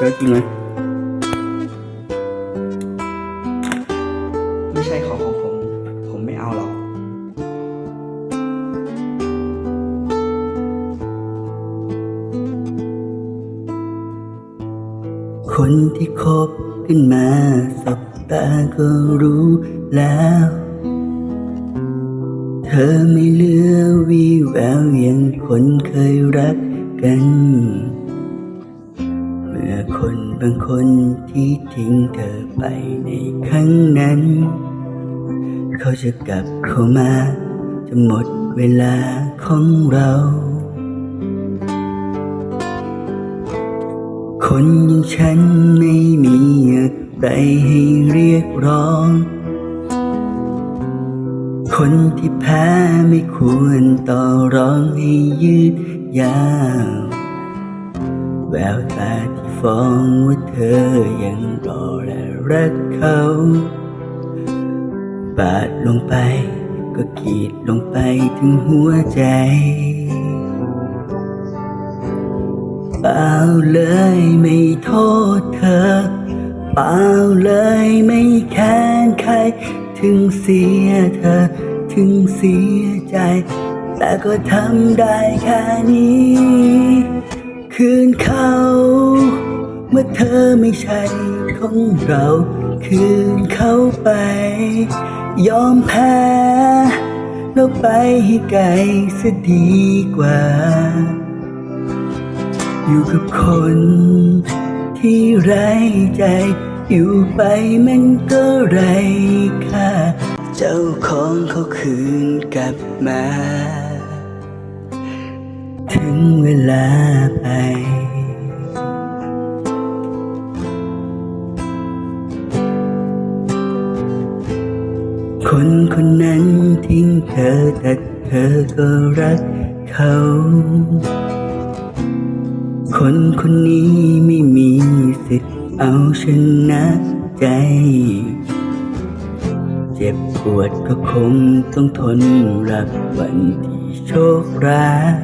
เจอจริงไหมไม่ใช่ของของผม ผมไม่เอาหรอก คนที่คบขึ้นมาสบตาก็รู้แล้ว เธอไม่เหลือวีแววอย่างคนเคยรักกันเมื่อคนบางคนที่ทิ้งเธอไปในครั้งนั้น เขาจะกลับเข้ามา จะหมดเวลาของเรา คนอย่างฉันไม่มีอะไรให้เรียกร้อง คนที่แพ้ไม่ควรต่อร้องให้ยืดยาว แววตาที่ฟ้องว่าเธอยังรอและรักเขาบาดลงไป ก็ขีดลงไปถึงหัวใจเปล่าเลยไม่โทษเธอเปล่าเลยไม่แค้นใคร ถึงเสียเธอ ถึงเสียใจ แต่ก็ทำได้แค่นี้ คืนเขา เมื่อเธอไม่ใช่ของเรา คืนเขาไป ยอมแพ้แล้วไปให้ไกลเสียดีกว่า อยู่กับคนที่ไร้ใจ อยู่ไปมันก็ไร้ค่า เจ้าของเขาคืนกลับมา เวลาไป คนคนนั้นทิ้งเธอแต่เธอก็รักเขา คนคนนี้ไม่มีสิทธิ์เอาชนะใจ เจ็บปวดก็คงต้องทนรับวันที่โชคร้าย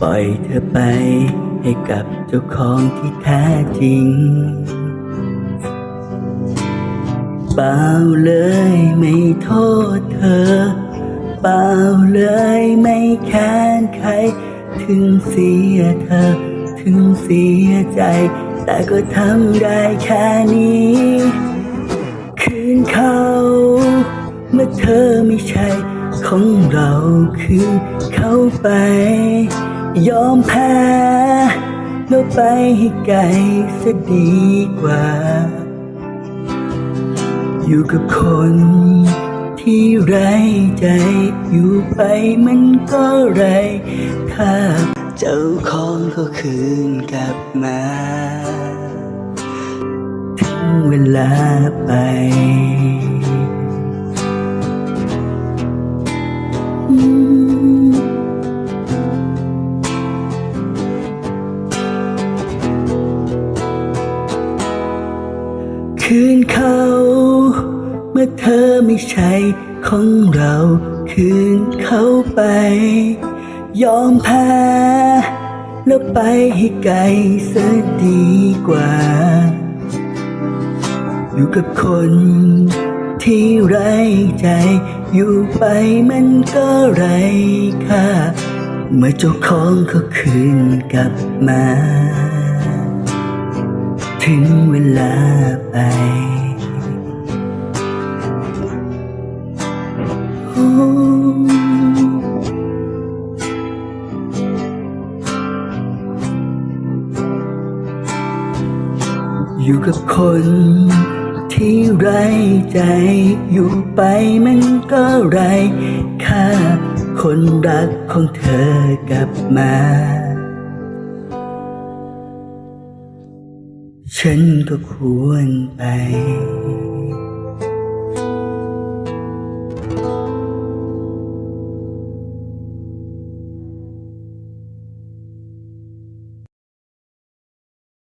ปล่อยเธอไป ให้กับเจ้าของที่แท้จริงเปล่าเลยไม่โทษเธอเปล่าเลยไม่แค้นใคร ถึงเสียเธอ ถึงเสียใจ แต่ก็ทำได้แค่นี้ คืนเขาเมื่อเธอไม่ใช่ของเราคืนเขาไป ยอมแพ้แล้วไปให้ไกลซะดีกว่า อยู่กับคนที่ไร้ใจ อยู่ไปมันก็ไร้ค่าเจ้าของก็คืนกลับมาถึงเวลาไปอืม มื่อเธอไม่ใช่ของเราคืนเขาไป ยอมแพ้แล้วไปให้ไกลเสียดีกว่า อยู่กับคนที่ไร้ใจ อยู่ไปมันก็ไร้ค่าเมื่อเจ้าของเขาคืนกลับมา ถึงเวลาไป อยู่กับคนที่ไร้ใจ อยู่ไปมันก็ไร้ค่าคนรักของเธอกลับมา ฉันก็ควรไป